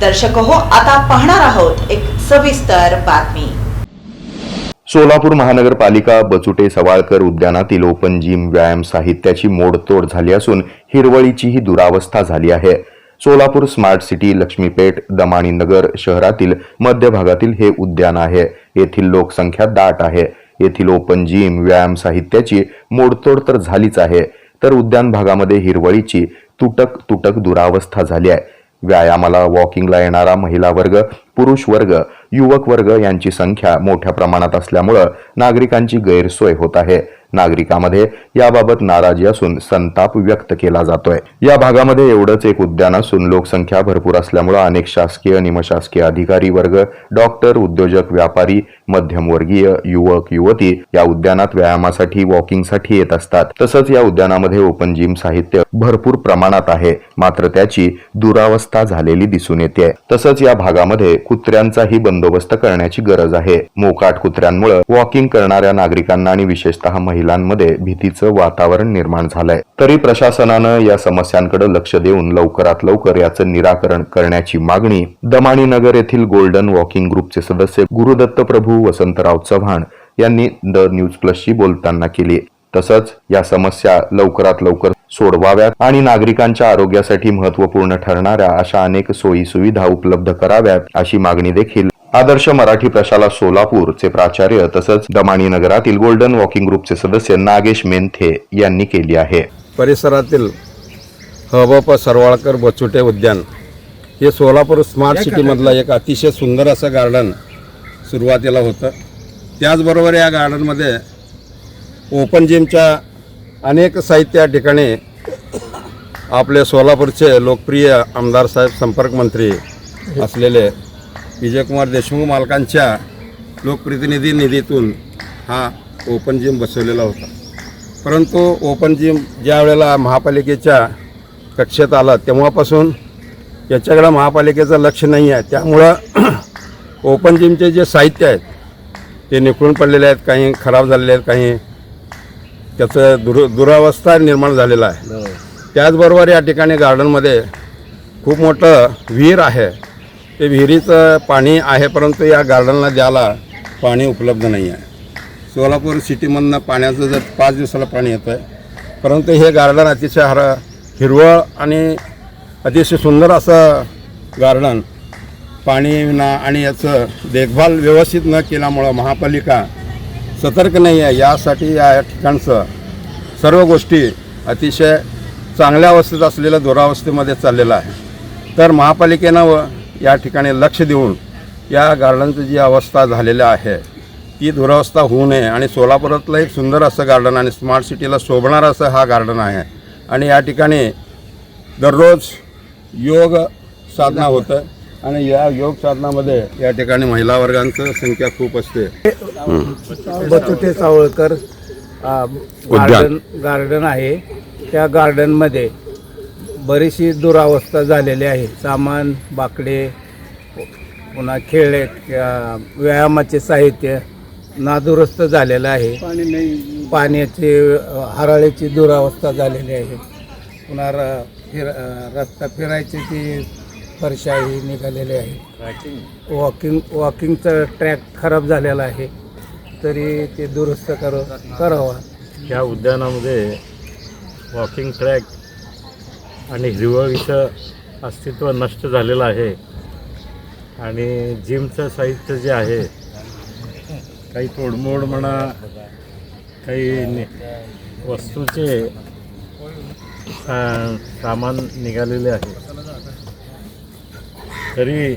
दर्शक हो आता पाहणार आहोत एक सविस्तर बातमी. सोलापूर महानगरपालिका बचुटे सवाळकर उद्यानातील ओपन जिम व्यायाम साहित्याची मोडतोड झाली असून हिरवळीचीही दुरावस्था झाली आहे. सोलापूर स्मार्ट सिटी लक्ष्मीपेठ दमाणी नगर शहरातील मध्य भागातील हे उद्यान आहे. येथील लोकसंख्या दाट आहे. येथील ओपन जिम व्यायाम साहित्याची मोडतोड तर झालीच आहे. तर उद्यान भागामध्ये हिरवळीची तुटक तुटक दुरावस्था झाली आहे. व्यायामाला वॉकिंगला येणारा महिला वर्ग पुरुष वर्ग युवक वर्ग यांची संख्या मोठ्या प्रमाणात असल्यामुळं नागरिकांची गैरसोय होत आहे. नागरिकांमध्ये याबाबत नाराजी असून संताप व्यक्त केला जातोय. या भागामध्ये एवढंच एक उद्यान असून लोकसंख्या भरपूर असल्यामुळे अनेक शासकीय निमशासकीय अधिकारी वर्ग डॉक्टर उद्योजक व्यापारी मध्यमवर्गीय युवक युवती या उद्यानात व्यायामासाठी वॉकिंगसाठी येत असतात. तसंच या उद्यानामध्ये ओपन जिम साहित्य भरपूर प्रमाणात आहे. मात्र त्याची दुरावस्था झालेली दिसून येते. तसंच या भागामध्ये कुत्र्यांचाही बंदोबस्त करण्याची गरज आहे. मोकाट कुत्र्यांमुळे वॉकिंग करणाऱ्या नागरिकांना आणि विशेषतः महिलांमध्ये भीतीचं वातावरण निर्माण झालंय. तरी प्रशासनानं या समस्यांकडे लक्ष देऊन लवकरात लवकर याचं निराकरण करण्याची मागणी दमाणी नगर येथील गोल्डन वॉकिंग ग्रुपचे सदस्य गुरुदत्त प्रभू वसंतराव चव्हाण यांनी द न्यूज प्लसशी बोलताना केली. तसंच या समस्या लवकरात लवकर सोडवाव्यात आणि नागरिकांच्या आरोग्यासाठी महत्त्वपूर्ण ठरणाऱ्या अशा अनेक सोयी सुविधा उपलब्ध कराव्यात अशी मागणी देखील आदर्श मराठी प्रशाला सोलापूरचे प्राचार्य तसंच दमाणी नगरातील गोल्डन वॉकिंग ग्रुपचे सदस्य नागेश मेंथे यांनी केली आहे. परिसरातील हबप सरवाळकर बचुटे उद्यान हे सोलापूर स्मार्ट सिटीमधलं एक अतिशय सुंदर असं गार्डन सुरुवातीला होतं. त्याचबरोबर या गार्डनमध्ये ओपन जिमच्या अनेक साहित्य या ठिकाणी आपले सोलापूरचे लोकप्रिय आमदार साहेब संपर्क मंत्री असलेले विजयकुमार देशमुख मालकांच्या लोकप्रतिनिधी निधीतून हा ओपन जिम बसवलेला होता. परंतु ओपन जिम ज्या वेळेला महापालिकेच्या कक्षेत आला तेव्हापासून याच्याकडं महापालिकेचं लक्ष नाही आहे. त्यामुळं ओपन जिमचे जे साहित्य आहेत ते निखळून पडलेले आहेत काही खराब झालेले आहेत काही त्याचं दुर दुरावस्था निर्माण झालेला आहे. त्याचबरोबर या ठिकाणी गार्डनमध्ये खूप मोठं विहीर आहे. ते विहिरीचं पाणी आहे परंतु या गार्डनला द्यायला पाणी उपलब्ध नाही आहे. सोलापूर सिटीमधनं पाण्याचं जर पाच दिवसाला पाणी येतं आहे परंतु हे गार्डन अतिशय हर हिरवळ आणि अतिशय सुंदर असं गार्डन पाणी विना आणि याचं देखभाल व्यवस्थित न केल्यामुळं महापालिका सतर्क नाही आहे. यासाठी या ठिकाणचं सर्व गोष्टी अतिशय चांगल्या अवस्थेत असलेल्या दुरावस्थेमध्ये चाललेलं आहे. तर महापालिकेनं व या ठिकाणी लक्ष देऊन या गार्डनची जी अवस्था झालेली आहे ती दुरावस्था होऊ नये. आणि सोलापुरातलं एक सुंदर असं गार्डन आणि स्मार्ट सिटीला शोभणारं असं हा गार्डन आहे. आणि या ठिकाणी दररोज योग साधना होतं. आणि या योग साधनामध्ये या ठिकाणी महिला वर्गांचं संख्या खूप असते. बचुटे सावळकर गार्डन गार्डन आहे. त्या गार्डनमध्ये बरीचशी दुरावस्था झालेली आहे. सामान बाकडे पुन्हा खेळ व्यायामाचे साहित्य नादुरुस्त झालेलं आहे. पाण्याचे हराळीची दुरावस्था झालेली आहे. पुन्हा र- फिर रस्ता फिरायची ती फरशाही निघालेली आहे. वॉकिंग वॉकिंगचा ट्रॅक खराब झालेला आहे. तरी ते दुरुस्त कर करावा. या उद्यानामध्ये वॉकिंग ट्रॅक आणि हिरवळीचं अस्तित्व नष्ट झालेलं आहे. आणि जिमचं साहित्य जे आहे काही तोडमोड म्हणा काही नि वस्तूचे सामान निघालेले आहे. तरी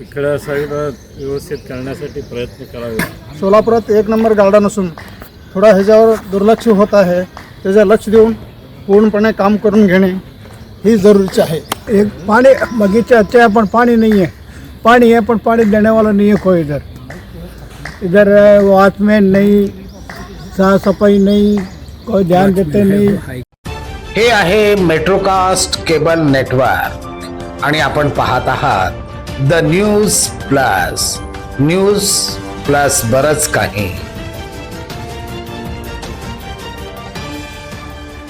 इकडं सगळं व्यवस्थित करण्यासाठी प्रयत्न करावे. सोलापुरात एक नंबर गार्डन असून थोडा ह्याच्यावर दुर्लक्ष होत आहे. त्याचं लक्ष देऊन पूर्णपणे काम करून घेणे ही जरुरीचे आहे. एक पाणी बगीचा अच्छा है पण पानी नहीं है पानी है पण पानी देने वाला नहीं है कोई इधर इधर वॉचमैन नहीं साफ सफाई नहीं कोई ध्यान देते नहीं. हे आहे मेट्रोकास्ट केबल नेटवर्क. आणि आपण पाहत आहात the news plus. News plus बरच काही.